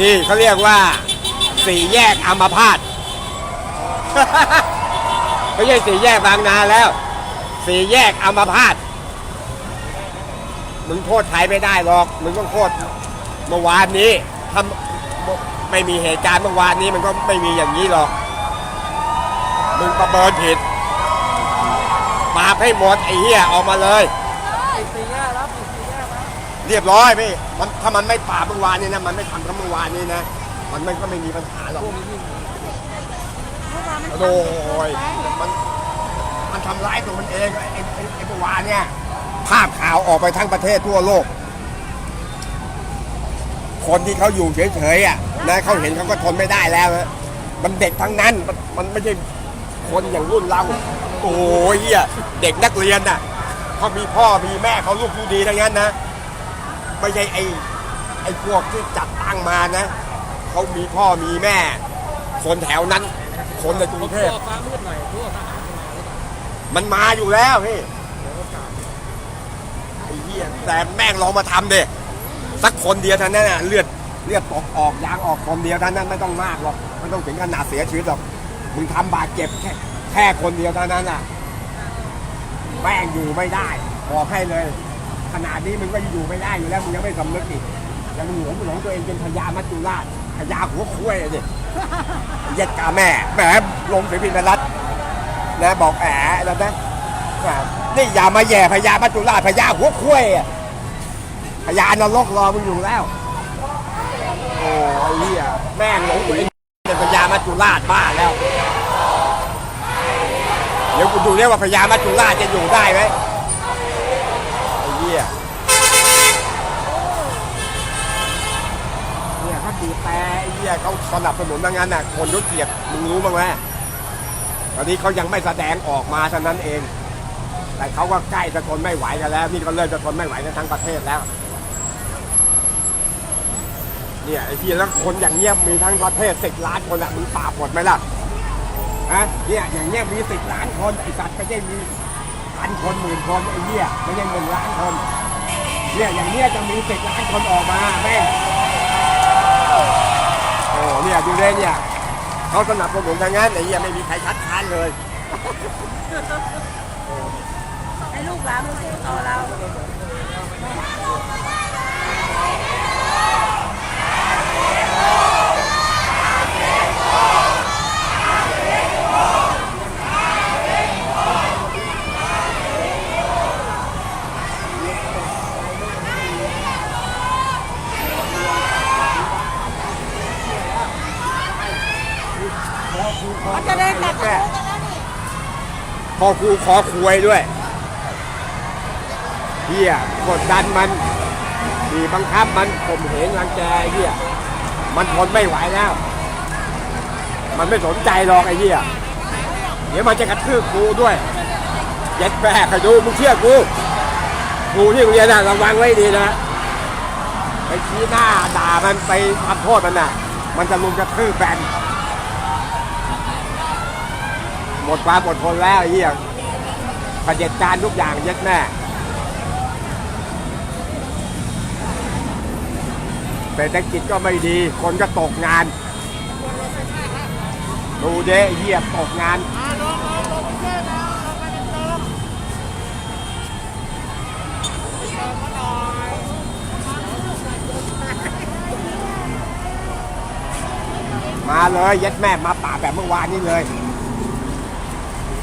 นี่เขาเรียกว่าสี่แยกอัมพาตไม่ใช่สี่แยกบางนาแล้ว สี่แยกอัมพาตมึงโทษไทยไม่ได้หรอก มึงต้องโทษเมื่อวานนี้ทำไม่มีเหตุการณ์เมื่อวานนี้มันก็ไม่มีอย่างนี้หรอก มึงประเมินผิดปาให้หมดไอ้เหี้ยออกมาเลย เรียบร้อยพี่มันถ้ามันไม่ปราบเมื่อวานนี้นะมันไม่ทำทั้งเมื่อวานนี้นะมันไม่ก็ไม่มีปัญหาหรอกพวกนี้ยิ่งโอ้ยมันมันทำร้ายตัวมันเองไอ้ไอ้ไอ้ไอ้เมื่อวานเนี่ยภาพข่าวออกไปทั้งประเทศทั่วโลก คนที่เขาอยู่เฉยๆอะนะเขาเห็นเขาก็ทนไม่ได้แล้วนะมันเด็กทั้งนั้นมันมันไม่ใช่คนอย่างรุ่นเราโอ้ยเหี้ยเด็กนักเรียนน่ะเขามีพ่อมีแม่เขาลูกผู้ดีทั้งนั้นนะ ไม่ใช่ไอ้ไอ้พวกที่จัดตั้งมานะเขามีพ่อมีแม่ คนแถวนั้น คนในกรุงเทพฟ้ามืดหน่อยทั่วทหารมามันมาอยู่แล้วพี่ไอ้เหี้ยแต่แม่งลองมาทำดิสักคนเดียวเท่านั้นน่ะเลือดเลือดตกออกยางออกคนเดียวเท่านั้นไม่ต้องมากหรอกไม่ต้องถึงขนาดเสียชีวิตหรอกมึงทำบาดเจ็บแค่แค่คนเดียวเท่านั้นน่ะแม่งอยู่ไม่ได้บอกให้เลย ขนาดนี้มึงก็อยู่ไม่ได้อยู่แล้วมึงยังไม่สำนึกอีกยังหลงหลงตัวเองเป็นพญามัจจุราชพญาหัวคุ้ยอะสิเย็ดกาแม่แหมลงถึงพินรัตน์นะบอกแอะแล้วนะนี่อย่ามาแย่พญามัจจุราชพญาหัวคุ้ยอะพญานรกรอมึงอยู่แล้วโอ้ไอ้เหี้ยแม่งหลงตัวเองเป็นพญามัจจุราชบ้าแล้ว เดี๋ยวกูดูเรียว่าพญามัจจุราชจะอยู่ได้ไหมไอ้เหี้ยเนี่ยเขาตีแต่ไอ้เหี้ยเขา สนับสนุนดังนั้นน่ะคนยศเกียรติมึงรู้บ้างไหมตอนนี้เขายังไม่แสดงออกมาเท่านั้นเอง แต่เขาก็ใกล้จะทนไม่ไหวกันแล้ว นี่ก็เริ่มจะทนไม่ไหวกันทั้งประเทศแล้วเนี่ยไอ้ที่แล้วคนอย่างเงี้ยมีทั้งประเทศสิบล้านคนอะมึงปราบหมดไหมล่ะฮะเนี่ยอย่างเงี้ยมีสิบล้านคนไอ้สัตว์ไม่ใช่มีพันคนหมื่นคนไอ้เหี้ยไม่ใช่หนึ่งล้านคนเนี่ยอย่างเงี้ยจะมีสิบล้านคนออกมาแม่ อ้เนี่ยดูเลยเนี่ยเขาสนับสนุนทางนั้นไอ้เหี้ยไม่มีใครคัดค้านเลยให้ลูกหลานมาสู้ต่อเราจะได้แต่งกันแล้วนี่ พอครูขอคุยด้วยเฮียกดดันมันบีบังคับมันข่มเหงรังแกเฮียมันทนไม่ไหวแล้ว มันไม่สนใจหรอกไอ้เฮียเดี๋ยวมันจะกระทืบครูด้วยเย็ดแม่ใครดูมึงเชื่อกูครูที่โรงเรียนน่ะระวังไว้ดีนะไปชี้หน้าด่ามันไปทำโทษมันน่ะ มันจะลุมกระทืบแบน หมดความอดทนแล้วไอ้เหี้ยเด็จการทุกอย่างย็ดแม่เศรษฐกิจก็ไม่ดี คนก็ตกงาน ดูเด้เหี้ยตกงานมาเลยย็ดแม่มาป่าแบบเมื่อวานนี้เลย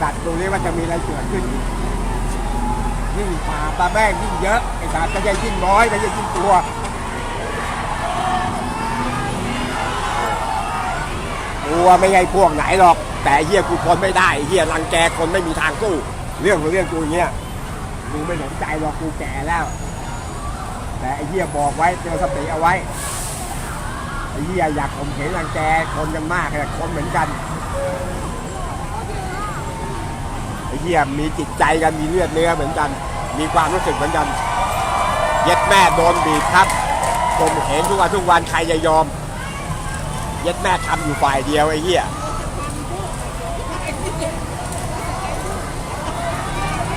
สัตว์ตรงนี้ว่าจะมีอะไรเกิดขึ้นอีกยิ่งป่าปลาแม่งยิ่งเยอะไอ้สัตว์ก็จะยิ่งน้อยก็จะยิ่งกลัวกลัวไม่ใช่พวกไหนหรอก แต่เฮียกูทนไม่ได้เฮียรังแกคนไม่มีทางสู้ เรื่องของเรื่องกูเงี้ยกูไม่สนใจหรอกกูแก่แล้ว แต่ไอ้เฮียบอกไว้เตือนสติเอาไว้ไอ้เฮียอยากข่มเหงรังแกคนกันมากแต่คนเหมือนกัน เหี้ยมีจิตใจกันมีเลือดเนื้อเหมือนกัน มีความรู้สึกเหมือนกัน เย็ดแม่โดนบีบครับผมเห็นทุกวันทุกวันใครจะยอม เย็ดแม่ทำอยู่ฝ่ายเดียวไอ้เหี้ย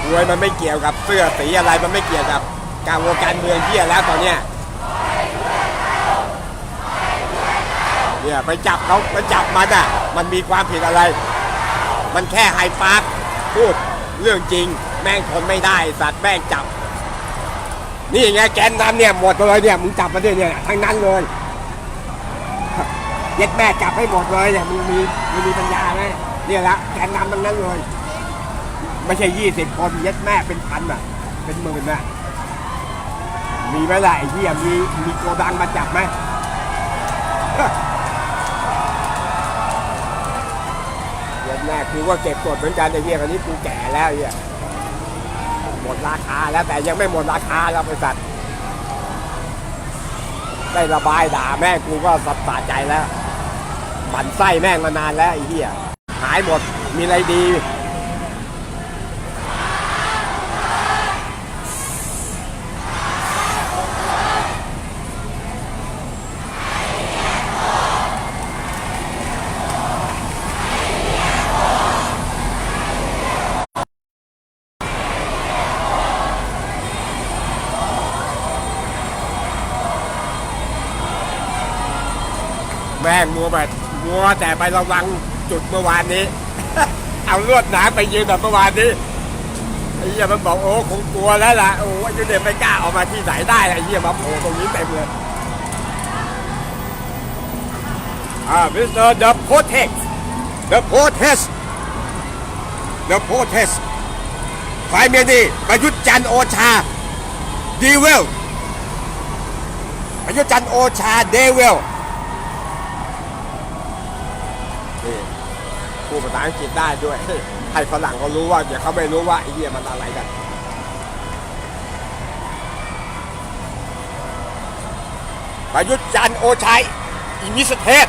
รวยมันไม่เกี่ยวกับเสื้อสีอะไรมันไม่เกี่ยวกับการวงการเมืองเหี้ยแล้วตอนเนี้ยเนี่ยไปจับเขาไปจับมันอะ มันมีความผิดอะไร มันแค่ไฮปาร์ พูดเรื่องจริง แม่งทนไม่ได้สัตว์แม่งจับ นี่ไงแกนนำเนี่ยหมดเลยเนี่ยมึงจับมาด้วยเนี่ยทั้งนั้นเลยเย็ดแม่จับให้หมดเลยเนี่ยมึงมีมึงมีปัญญาไหมเนี่ยละแกนนำทั้งนั้นเลย ไม่ใช่ยี่สิบคนเย็ดแม่เป็นพันอะ เป็นหมื่นอะมีไหมล่ะไอ้เหี้ยมีมีโกดังมาจับไหม กูก็เก็บกดเหมือนกันไอ้เหี้ยคนนี้กูแก่แล้วไอ้เหี้ยหมดราคาแล้วแต่ยังไม่หมดราคาแล้วบริษัทได้ระบายด่าแม่งกูก็สับสะใจแล้วบันไส้แม่งมานานแล้วไอ้เหี้ยหายหมดมีอะไรดี ม่งมัวแบบมัวแต่ไประวังจุดเมื่อวานนี้ เอาลวดหนาไปยืนแบบเมื่อวานนี้ไอ้เหี้ยมันบอกโอ้คงกลัวแล้วล่ะโอ้ยเดี๋ยวไม่กล้าออกมาที่ไหนได้ไอ้เหี้ยมาโผล่ตรงนี้เต็มเลยอ่ามิสเตอร์เดอะโพเทสเดอะโพเทสเดอะโพเทสไฟเมียนี่ประยุทธ์จันโอชาดีเวลประยุทธ์จันโอชาเดเวล พูดภาษาอังกฤษได้ด้วยให้ฝรั่งเขารู้ว่าเดี๋ยวเขาไม่รู้ว่าไอ้เหี้ยมันอะไรกันประยุทธ์จันทร์โอชัยอิมิสเทพ